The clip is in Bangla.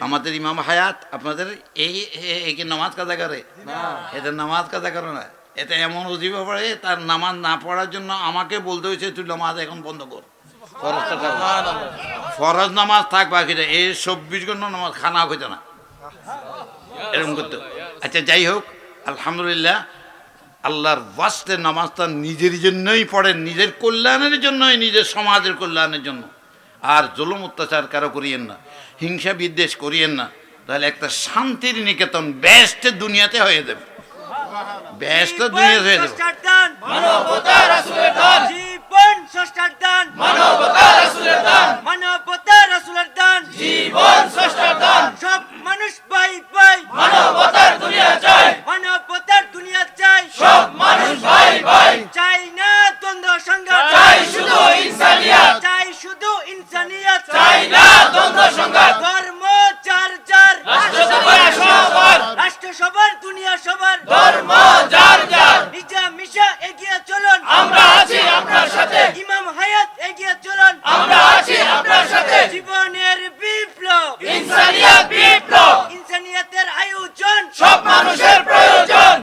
আমাদের ইমাম হায়াত আপনাদের এই এ- এ কি নামাজ কাজা করে? এদের নামাজ কাজা করে না। এতে এমন অজিবা পড়ে তার নামাজ না পড়ার জন্য আমাকে বলতে হয়েছে তুই নামাজ এখন বন্ধ কর। ফরজ নামাজ থাক বাকিটা এই চব্বিশ ঘণ্টা নামাজ খানা হইতো না। এরকম করতো। আচ্ছা যাই হোক আলহামদুলিল্লাহ আল্লাহর বাস্তে নামাজটা নিজের জন্যই পড়েন নিজের কল্যাণের জন্যই নিজের সমাজের কল্যাণের জন্য। আর জুলুম অত্যাচার কারও করিয়েন না, হিংসা বিদ্বেষ করিয়েন না, তাহলে একটা শান্তির নিকেতন ব্যস্ত দুনিয়াতে হয়ে যাবে। ব্যস্ত দুনিয়াতে হয়ে যাবে।